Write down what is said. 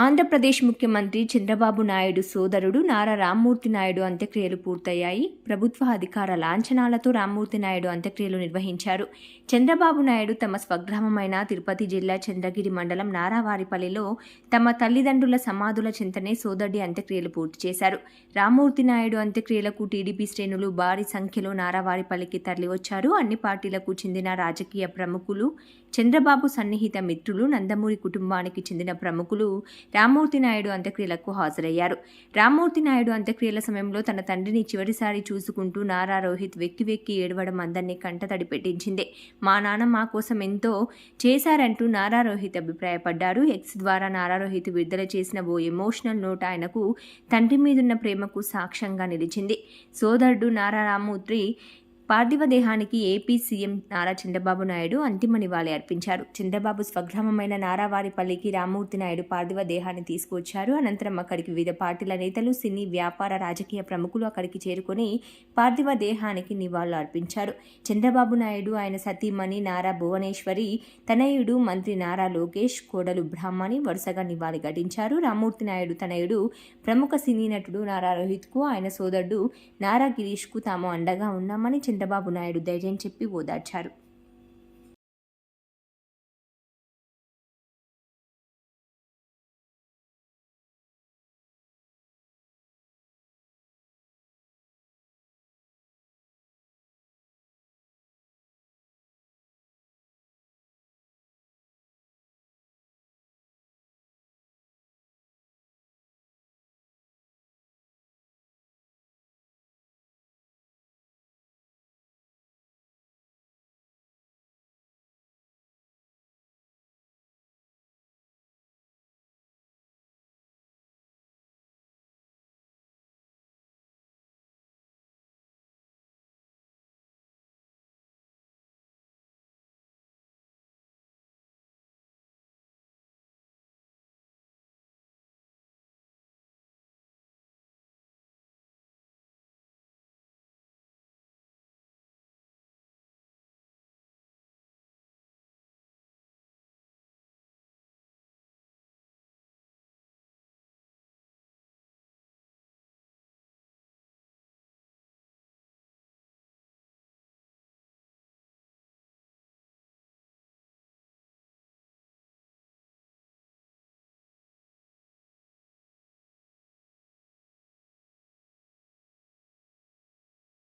ఆంధ్రప్రదేశ్ ముఖ్యమంత్రి చంద్రబాబు నాయుడు సోదరుడు నారా రామ్మూర్తి నాయుడు అంత్యక్రియలు పూర్తయ్యాయి. ప్రభుత్వ అధికార లాంఛనాలతో రామ్మూర్తి నాయుడు అంత్యక్రియలు నిర్వహించారు. చంద్రబాబు నాయుడు తమ స్వగ్రామమైన తిరుపతి జిల్లా చంద్రగిరి మండలం నారావారిపల్లిలో తమ తల్లిదండ్రుల సమాధుల చింతనే సోదరుడి అంత్యక్రియలు పూర్తి చేశారు. రామ్మూర్తి నాయుడు అంత్యక్రియలకు టీడీపీ శ్రేణులు భారీ సంఖ్యలో నారావారిపల్లికి తరలివచ్చారు. అన్ని పార్టీలకు చెందిన రాజకీయ ప్రముఖులు చంద్రబాబు సన్నిహిత మిత్రులు నందమూరి కుటుంబానికి చెందిన ప్రముఖులు రామ్మూర్తి నాయుడు అంత్యక్రియలకు హాజరయ్యారు. రామ్మూర్తి నాయుడు అంత్యక్రియల సమయంలో తన తండ్రిని చివరిసారి చూసుకుంటూ నారా రోహిత్ వెక్కి వెక్కి ఏడవడం అందరినీ కంటతడి పెట్టించింది. మా నాన్న మా కోసం ఎంతో చేశారంటూ నారా రోహిత్ అభిప్రాయపడ్డారు. ఎక్స్ ద్వారా నారా రోహిత్ విడుదల చేసిన ఓ ఎమోషనల్ నోట్ ఆయనకు తండ్రి మీదున్న ప్రేమకు సాక్ష్యంగా నిలిచింది. సోదరుడు నారా రామ్మూర్తి పార్థివ దేహానికి ఏపీ సీఎం నారా చంద్రబాబు నాయుడు అంతిమ నివాళి అర్పించారు. చంద్రబాబు స్వగ్రామమైన నారావారిపల్లికి రామ్మూర్తి నాయుడు పార్థివ దేహాన్ని తీసుకువచ్చారు. అనంతరం అక్కడికి వివిధ పార్టీల నేతలు సినీ వ్యాపార రాజకీయ ప్రముఖులు అక్కడికి చేరుకొని పార్థివ దేహానికి నివాళులు అర్పించారు. చంద్రబాబు నాయుడు ఆయన సతీమణి నారా భువనేశ్వరి తనయుడు మంత్రి నారా లోకేష్ కోడలు బ్రహ్మణి వరుసగా నివాళి ఘటించారు. రామ్మూర్తి నాయుడు తనయుడు ప్రముఖ సినీ నటుడు నారా రోహిత్కు ఆయన సోదరుడు నారా గిరీష్కు తాము అండగా ఉన్నామని చంద్రబాబు నాయుడు ధైర్యం చెప్పి ఓదార్చారు.